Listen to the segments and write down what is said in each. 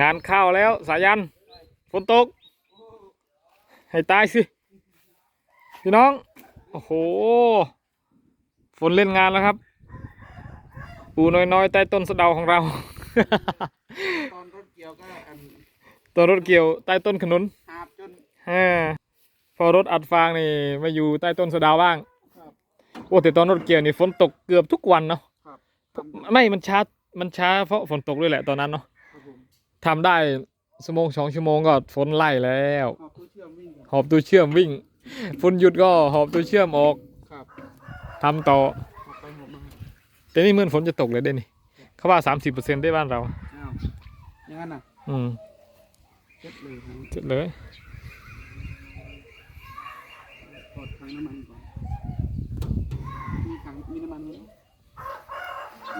งานเข้าแล้วสายันฝนตก ให้ตายสิพี่น้อง โอ้โห ฝนเล่นงานแล้วครับ ปูน้อยๆ ใต้ต้นสะเดาของเรา ตอนรถเกี่ยวก็อันตัวรถเกี่ยวใต้ต้นขนุนหาบจนอ่าพอรถอัดฟางนี่มาอยู่ใต้ต้นสะเดาวบ้างครับโอ้แต่ตอนรถเกี่ยวนี่ฝนตกเกือบทุกวันเนาะครับไม่มันช้ามันช้าเพราะฝนตกด้วยแหละตอนนั้นเนาะครับผม ทำได้ชั่วโมงสองชั่วโมงก็ฝนไล่แล้วขอบผู้เชื่อมวิ่งครับหอบตัวเชื่อมวิ่งฝนหยุดก็หอบตัวเชื่อมออกครับทำต่อออกไปหมดมาแต่นี่เหมื่อนฝนจะตกเลยเด้นี่เขาว่าสามสิบเปอร์เซ็นต์ได้บ้านเรา อ้าวอย่างนั้นน่ะอืมเช็ดเลยครับเสร็จเลยถอดถังน้ำมันก่อนมีถังมีน้ำมันไหม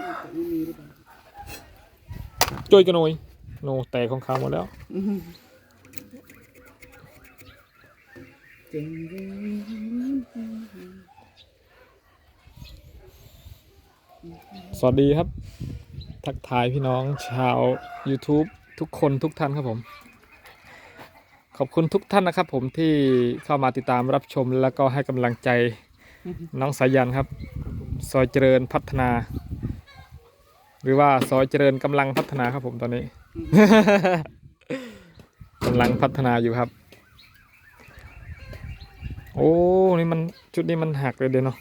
น่าจะไม่มีหรือเปล่าจ้อยกันหน่อย โนแตกของเขาหมดแล้วสวัสดีครับ ทักทายพี่น้องชาว YouTube ทุกคนทุกท่านครับผม ขอบคุณทุกท่านนะครับผมที่เข้ามาติดตามรับชมแล้วก็ให้กำลังใจน้องสายันครับ ซอยเจริญพัฒนา หรือว่าซอยเจริญกำลังพัฒนาครับผมตอนนี้ กำลังพัฒนาอยู่ครับ โอ้นี่มันชุดนี้มันหักเลยเดี๋ยวเนาะ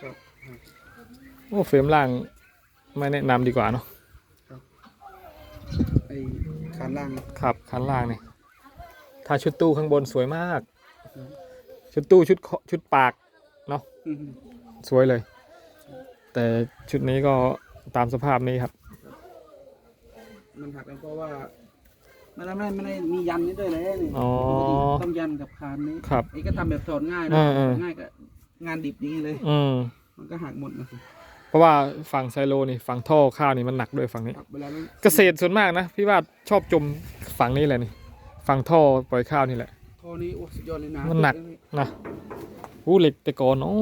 ครับโอ้เฟรมล่างไม่แนะนำดีกว่าเนาะไอ้ขานล่างครับคันล่างนี่ถ้าชุดตู้ข้างบนสวยมาก ชุดตู้ชุดเคาะชุดปากเนาะอื้อหือสวยเลย แต่ชุดนี้ก็ตามสภาพนี้ครับ มันหักแล้วเพราะว่าไม่ได้ไม่ได้ไม่ได้มียันนี่ด้วยเลยนี่อ๋อต้องยันกับคานนี้ครับไอ้ก็ทำแบบถอดง่ายเอนะอเออง่ายก็งานดิบอย่างนี้เลย อืมมันก็หักหมดนะสิเพราะว่าฝั่งไซโลนี่ฝั่งท่อข้าวนี่มันหนักด้วยฝั่งนี้ ครับเวลานั้นเกษตรส่วนมากนะพี่ว่าชอบจมฝั่งนี้แหละนี่ฝั่งท่อปล่อยข้าวนี่แหละท่อนี้โอ้สุดยอดเลยนะมันหนัก นะอู้เหล็กแต่ก่อนโอ้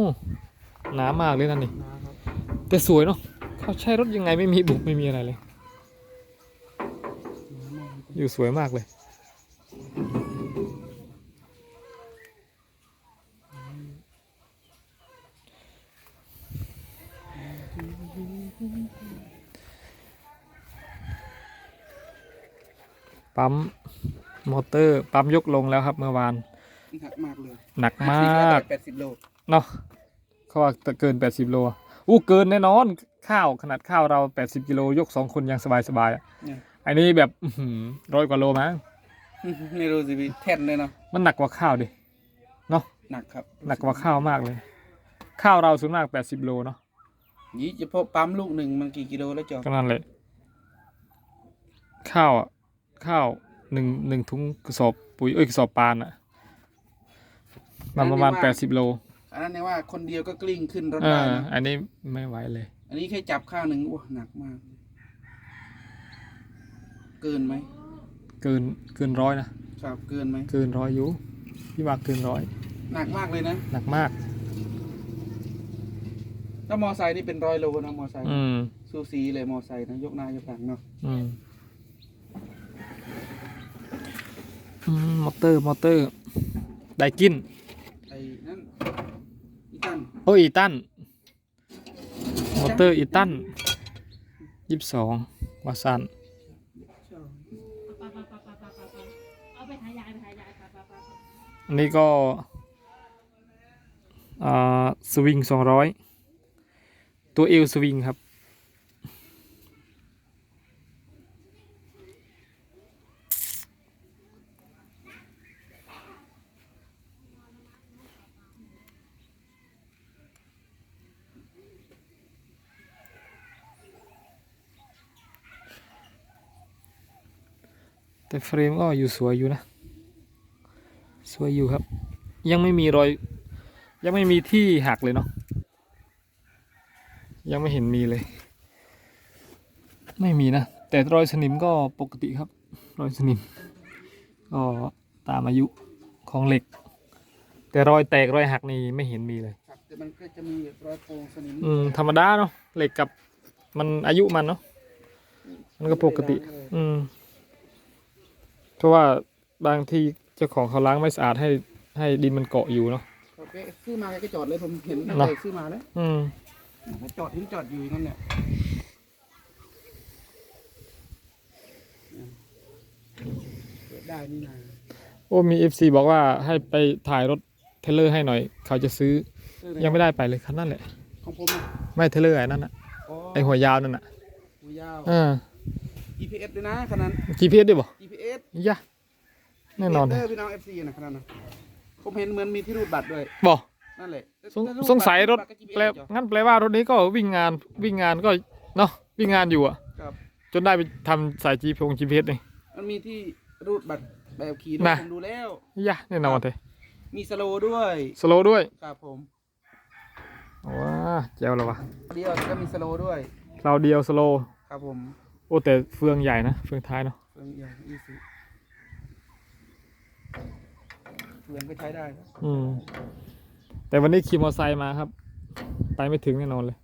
หนามากเลยนั่นนี่ นะครับแต่สวยเนาะเขาใช้รถยังไงไม่มีบุกไม่มีอะไรเลย อยู่สวยมากเลย ปั๊มมอเตอร์ปั๊มยกลงแล้วครับเมื่อวานหักมากเลยหนักมากแปดสิบโลเนาะเขาว่าเกิน 80 โลอะอู้เกินแน่นอน ข้าวขนาดข้าวเรา 80 กิโลยกสองคนยังสบายสบายๆอะ เนี่ย อันนี้แบบร้อยกว่าโลมั้งไม่รู้สิพี่แท่นเลยเนาะมันหนักกว่าข้าวดิเนาะหนักครับหนักกว่าข้าวมากเลย ข้าวเราส่วนมาก80โลเนาะยี่เฉพาะปั๊มลูกหนึ่งมันกี่กิโลแล้วจอก็นั่นเลยข้าวอะข้าวหนึ่งหนึ่งถุงกระสอบปุ๋ยเอ้ยกระสอบปานอะมันประมาณ80โลอันนั้นเนี่ยว่าคนเดียวก็กลิ้งขึ้นรถเอได้อนะอันนี้ไม่ไหวเลย อันนี้แค่จับข้าวหนึ่งโอ้หนักมาก เกินไหมเกินเกินร้อยนะครับเกินไหมเกินร้อยอยู่พี่ว่าเกินร้อยหนักมากเลยนะหนักมาก ถ้ามอไซค์นี่เป็นร้อยโลนะมอไซค์อืมซูซีเลยมอไซค์นะยกหน้ายกหลังเนาะอืมอืมมอเตอร์มอเตอร์ไดกินไอ้นั่นอีตันโอ้ยอีตันมอเตอร์อีตันยี่สิบสองวาซัน เอาไปถ่ายยายไปถ่ายยายไปไปไป อันนี้ก็สวิงสองร้อยตัวเอวสวิงครับ แต่เฟรมก็อยู่สวยอยู่นะ สวยอยู่ครับ ยังไม่มีรอย ยังไม่มีที่หักเลยเนาะยังไม่เห็นมีเลย ไม่มีนะ แต่รอยสนิมก็ปกติครับ รอยสนิม ก็ตามอายุของเหล็ก แต่รอยแตกรอยหักนี่ไม่เห็นมีเลยครับแต่มันก็จะมีแบบรอยโป่งสนิมอืมธรรมดาเนาะเหล็กกับมันอายุมันเนาะมันก็ปกติ อืมราะว่าบางที่ เจ้าของเขาล้างไม่สะอาดให้ให้ดินมันเกาะอยู่เนาะเขาแกซื้อมาแกก็จอดเลยผมเห็นตั้งเนอะแต่ซื้อมาแล้วอืมเขาจอดทิ้งจอดอยู่อย่างนั้นเนี่ยเปิดได้นี่นะโอ้มีเอฟซีบอกว่าให้ไปถ่ายรถเทรลเลอร์ให้หน่อย เขาจะซื้อซื้อหนยังไม่ได้ไปเลยคันนั่นแหละ ของผมอะไม่เทรลเลอร์ไอ้นั่นน่ะอ๋อไอหัวยาวนั่นน่ะหูยาวอ่า GPS ด้วยนะขนาด GPS ด้วยบ่ GPS ยะ แน่นอนเอเลยอพี่น้อง FC นะขนาดนั้นผมเห็นเหมือนมีที่รูดบัตรด้วยบ่นั่นแหละสงแต่ดสงสัยรถบัตก็ GPS แปลจ้ะงั้นแปลว่ารถนี้ก็วิ่งงานวิ่งงานก็เนาะวิ่งงานอยู่อะครับจนได้ไปทำสายจีพง GPS นี่มันมีที่รูดบัตรแบบขี่ด้วยน่ะผมดูแล้วยะแน่นอนเลยมีสโลว์ด้วยสโลว์ด้วยครับผมว้าแจ๋วแล้ววะเดียวก็มีสโลว์ด้วยเราเดียวสโลว์ครับผมโอ้แต่เฟืองใหญ่นะเฟืองท้ายเนาะเฟืองอย่างอีซี เฟืองก็ใช้ได้นะอืม แต่วันนี้ขี่มอเตอร์ไซค์มาครับ ไปไม่ถึงแน่นอนเลย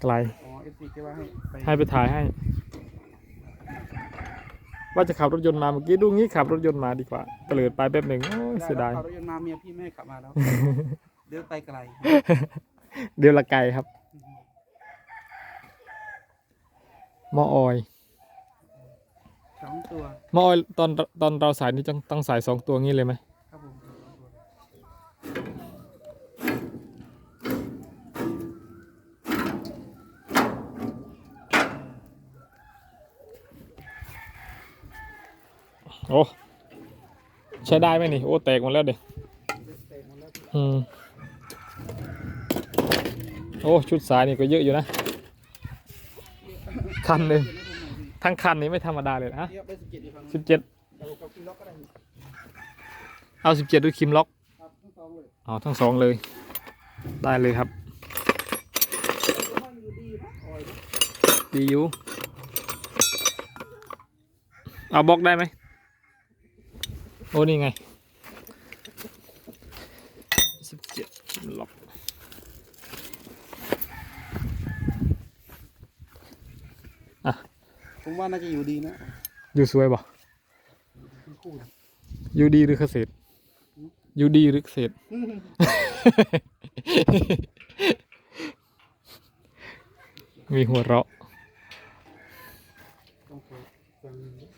ไกล อ๋อ FC แกว่าให้ไปให้ไปถ่ายให้ ว่าจะขับรถยนต์มาเมื่อกี้ดูงี้ขับรถยนต์มาดีกว่าเตลิดไปแป๊บหนึ่งโอ้ยเสียดาย ขับรถยนต์มาเมียพี่ไม่ให้ขับมาแล้ว เดินไปไกล เดี๋ยวละไกลครับหมอออย สองตัวหมอออตอนตอนเราใส่นี่ต้องต้องใส่สองตัวงี้เลยไหมครับผมโอ้ใช้ได้ไหมนี่ โอ้แตกหมดแล้วเด็กอืมโอ้ ชุดสายนี่ก็เยอะอยู่นะ คันหนึ่ง ทั้งคันนี้ไม่ธรรมดาเลยนะเทียบไปสิบเจ็ดอีกครั้งสิบเจ็ดเรากับคิวล็อกก็ได้เอาสิบเจ็ดด้วยคิมล็อกครับทั้งสองเลยเอาทั้งสองเลย ได้เลยครับมันอยู่ดีนะออยนะดีอยู่เอาบล็อกได้ไหมโอ้นี่ไงสิบเจ็ดคิมล็อก ผมว่าน่าจะอยู่ดีนะอยู่สวยบ่ทั้งคู่นะอยู่ดีหรือเกษตรอยู่ดีหรือเกษตร มีหัวเราะ ต้องเปิดฟังนะ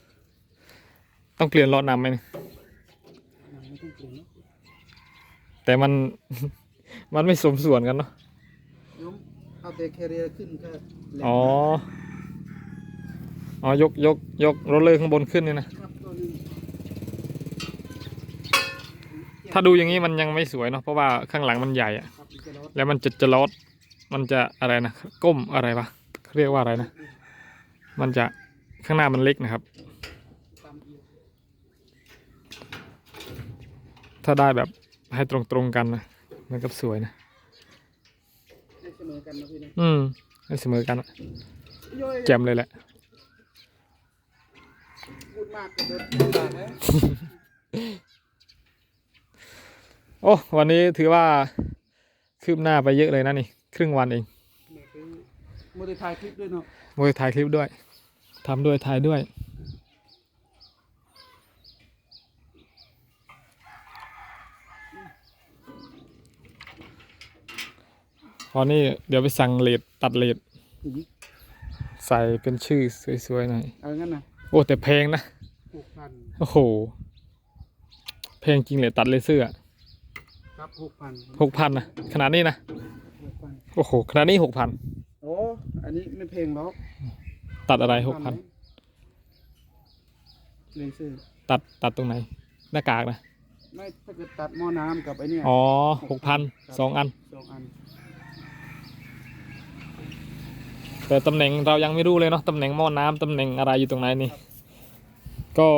ต้องเปลี่ยนล้อนำไหมเนี่ยยังไม่ต้องเปลี่ยนนะแต่มัน มันไม่สมส่วนกันเนาะโยมเอาแต่แคเรียร์ขึ้นก็แหลมอ๋อ อ๋อยกยกยกโรลเลอร์ข้างบนขึ้นเนี่ยนะครับตัวหนึงถ้าดูอย่างนี้มันยังไม่สวยเนาะเพราะว่าข้างหลังมันใหญ่อะครับอีกจะลดแล้วมันจะจะลอดมันจะอะไรนะก้มอะไรปะเขาเรียกว่าอะไรนะ มันจะข้างหน้ามันเล็กนะครับตามเอียงถ้าได้แบบให้ตรงๆกันนะมันก็สวยนะให้เสมอกันนะพี่นะอืมให้เสมอกันอะโย้ยแจ่มเลยแหละ พูดมากก็โดนพูดบาดนะโอ้วันนี้ถือว่าคืบหน้าไปเยอะเลยนะนี่ ครึ่งวันเองโมเดลถ่ายคลิปด้วยเนาะโมยถ่ายคลิปด้วยทำด้วยถ่ายด้วยพอนี่เดี๋ยวไปสั่งเลดตัดเลดอีกใส่เป็นชื่อสวยๆหน่อย เอางั้นนะ โอ้แต่แพงนะหกพันโอ้โหแพงจริงเลยตัดเลเซอร์ครับหกพันหกพันนะขนาดนี้นะหกพันโอ้โหขนาดนี้หกพันโอ้อันนี้ไม่เพลงหรอกตัดอะไรหกพันเลเซอร์ตัดตัดตรงไหนหน้ากากนะไม่ถ้าเกิดตัดหม้อน้ำกับไอ้เนี่ยอ๋อหกพันสองอันสองอัน แต่ตำแหน่งเรายังไม่รู้เลยเนาะตำแหน่งหม้อน้ำตำแหน่งอะไรอยู่ตรงไหนนี่ ก็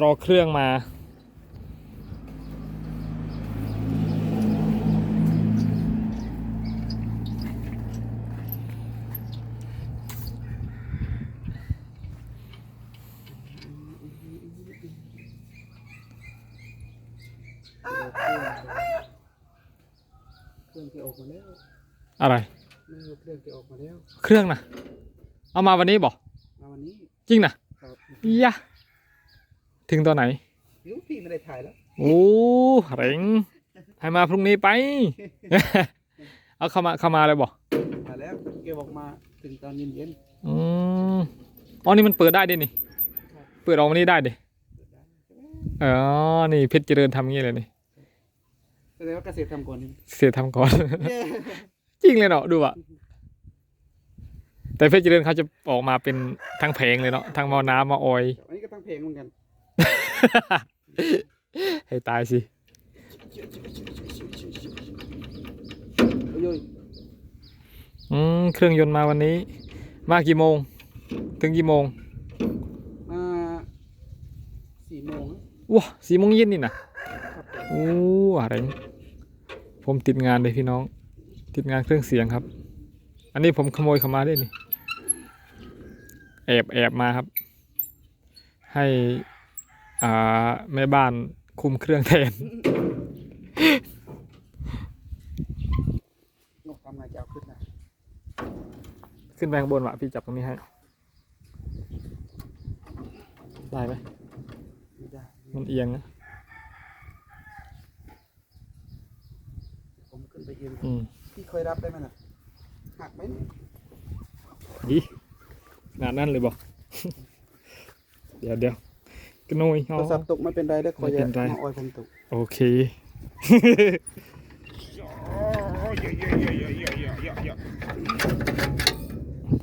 รอเครื่องมา เครื่องที่ออกมาแล้วอะไร ไม่เอาเครื่องที่ออกมาแล้วเครื่องนะเอามาวันนี้บอกมาวันนี้จริงนะครับยะถึงตอนไหนยูพี่ไม่ได้ถ่ายแล้วโอ้เร่งให้มาพรุ่งนี้ไป เอาเข้ามาเข้ามาเลยบอกถ่ายแล้วแกบอกมาถึงตอนเย็นอืมอ๋อนี่มันเปิดได้ดินี่ เปิดออกมานี่ได้ดิอ๋อนี่เพชรเจริญทำงี้เลยนี่ๆแสดงว่าเกษตรทำก่อนนี่เสียทำก่อน จริงเลยเนาะดูอะแต่เพชรเจริญเขาจะออกมาเป็นทั้งเพลงเลยเนาะทั้งหมอน้ำหมาออยอันนี้ก็ตั้งเพลงเหมือนกัน ให้ตายสิโอ้ยอืมเครื่องยนต์มาวันนี้ มากี่โมง ถึงกี่โมงมาสี่โมงนะว้าสี่โมงเย็นนี่นะครับผมโอ้อะไรนี่ผมติดงานเลยพี่น้อง ติดงานเครื่องเสียงครับ อันนี้ผมขโมยเข้ามาได้นี่แอบแอบมาครับ ให้อ่าแม่บ้านคุมเครื่องแทนนกทำไงจะเอาขึ้นนะขึ้นไปข้างบนวะพี่จับตรงนี้ให้ ได้ไหมไม่ได้มันเอียงนะผมขึ้นไปเองอืม พี่เคยรับได้ไหมน่ะหักไหมเนี่ยดีขนาดนั้นเลยบอก เดี๋ยวเดี๋ยวกระโนยโทเอารศัพท์ตกไม่เป็นไรได้คอยไม่เป็นไรมาออยผมตก โอเค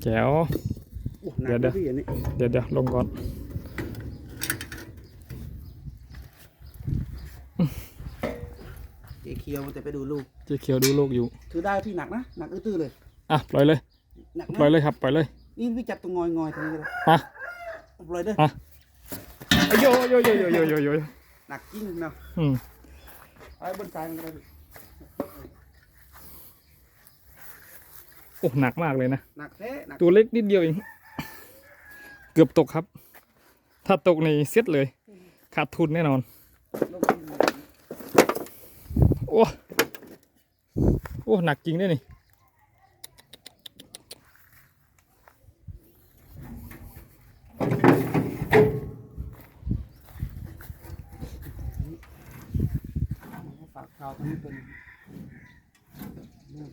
แจ๋วโอ้หนักเดี๋ยวเดี๋ยวนะพี่อันนี้เดี๋ยวเดี๋ยวลงก่อน เจเคียวมันจะไปดูลูก เจ๊เขียวดูโลกอยู่ ถือได้พี่หนักนะ หนักอื้อๆเลย อะปล่อยเลย หนักปล่อยนะเลยครับ ปล่อยเลย นี่พี่จับตรงงอยงอยๆตรงนี้ก็ได้ฮะ ปล่อยเด้อ อะโยโยโยโยโยโยโยหนักจริงเนาะอืมเอาไว้บนซ้ายมันก็ได้พี่โอ้หนักมากเลยนะ หนักแท้หนักตัวเล็กนิดเดียวเอง เกือบตกครับ ถ้าตกในเซ็ตเลย ขาดทุนแน่นอน ลง โอ้โอ้หนักจริงด้วยนี่ฝากข่าวตรงนี้เป็นเหนื่อย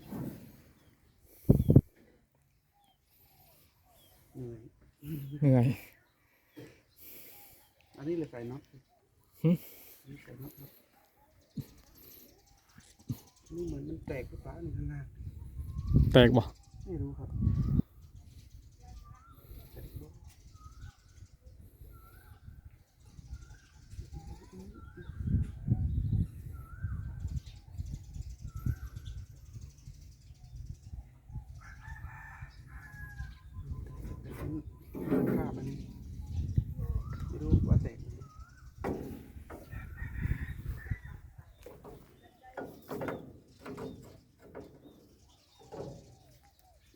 เหนื่อย อันนี้เลยใส่น็อตหึอันนี้ใส่น็อตค รับนี่เหมือนมันแตกหรือเปล่านี่ข้างหน้าแตกบ่ไม่รู้ครับภาพอันนี้ไม่รู้ว่าแตกไหม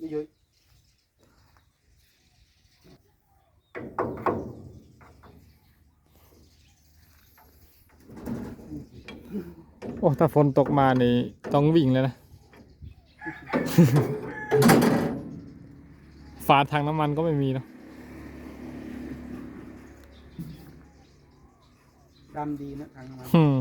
นี่เยอะ โอ้ถ้าฝนตกมานี่ต้องวิ่งเลยนะ ฝาถังน้ำมันก็ไม่มีเนาะดำดีนะทางน้ำมันอืม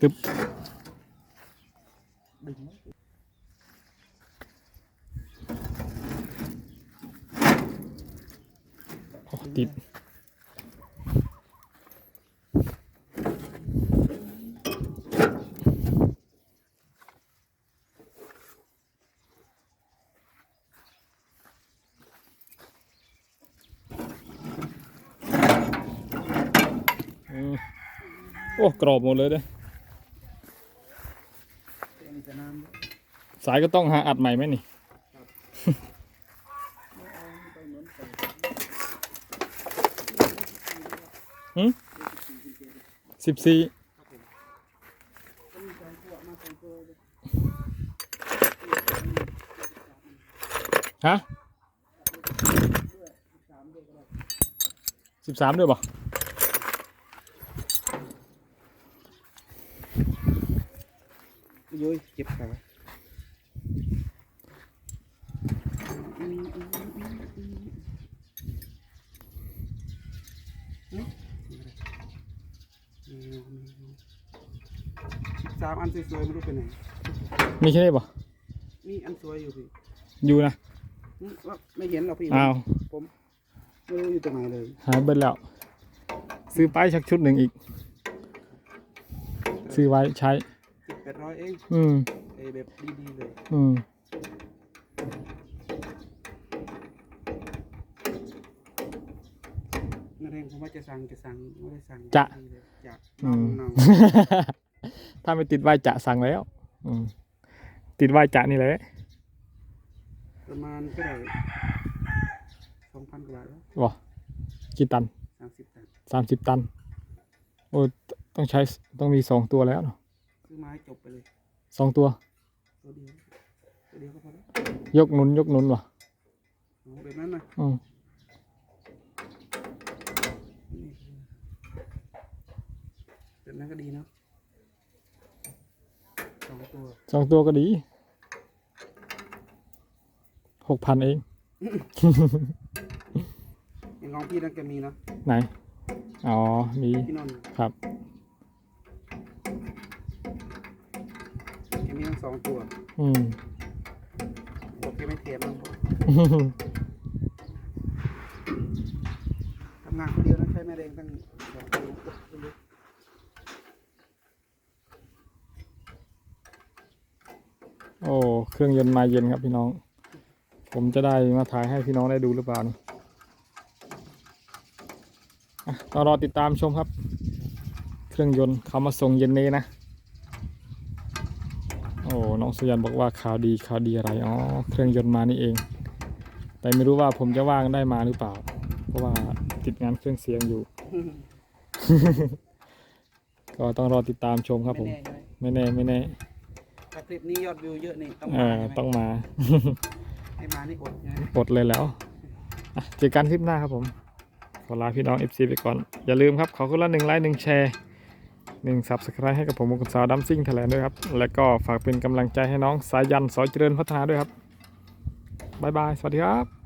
ตึ๊บ ดึงไหม โอ้ติด อืม โอ้กรอบหมดเลยเด้วยสายก็ต้องหาอัดใหม่ไหมนี่สิบสี่ฮะสิบสามด้วยป่ะ โย้ยเจ็บขาสามอันสวยๆไม่รู้เปไหนไงม่ใช่ป่ะมีอันสวยอยู่พี่อยู่นะไม่เห็นหรอกพี่อ้าวผมไม่รู้อยู่ตรงไหนเลยหายไปแล้ว ซื้อป้ายชักชุดหนึ่งอีก ซื้อไว้ใช้ ดร้อยเองอืมเอแบบดีๆเลยอืมนั่นเองผมว่าจะสั่งจะสั่งไม่ได้สั่งจะ ดีเลยจะอืน้องมน้องถ้าไม่ติดไหวจะสั่งแล้ว อืมติดไหวจะนี่แหละประมาณก็ได้สองพันกว่าบาทแล้ววะกี่ตันสามสิบตันสามสิบตัน โอ้ยต้องใช้ต้องมีสองตัวแล้วเนอะซื้อ มาให้จบไปเลยสองตัว ตัวเดียวตัวเดียวก็พอแล้วยกหนุนยกหนุนวะโอ้แบบนั้นนะอืมนี่แบบนั้นก็ดีเนาะสองตัวสองตัวก็ดีหกพันเอง อย่างของพี่นั่นก็มีเนาะไหน อ๋อ มีพี่นนท์ครับ แก มีทั้งสองตัวอืมบอกแกไม่เทียมนะทำงานคนเดียวนะใช้แม่แรงตั้งสองตัวโอ้เครื่องยนต์มาเย็นครับพี่น้อง ผมจะได้มาถ่ายให้พี่น้องได้ดูหรือเปล่านี่อะต้องรอติดตามชมครับ เครื่องยนต์เขามาส่งเย็นนี้นะโอ้น้องสุยันบอกว่าข่าวดีข่าวดีอะไรอ๋อเครื่องยนต์มานี่เอง แต่ไม่รู้ว่าผมจะว่างได้มาหรือเปล่า เพราะว่าติดงานเครื่องเสียงอยู่ ก็ต้องรอติดตามชมครับผม ไม่แน่ใช่ไหมไม่แน่ไม่แน่ถ้าคลิปนี้ยอดวิวเยอะนี่ต้องเอมาอใช่ไหมต้องมาให้มานี่อดนะอดเลยแล้วอะเจอกันคลิปหน้าครับผมขอลาพี่น้อง FC ไปก่อน อย่าลืมครับขอคนละหนึ่งไลค์หนึ่งแชร์ หนึ่งซับสไครต์ให้กับผมมุกสาวดัมซิ่งแถลงด้วยครับ แล้วก็ฝากเป็นกำลังใจให้น้องสายันสอยเจริญพัฒนาด้วยครับบายบาย สวัสดีครับ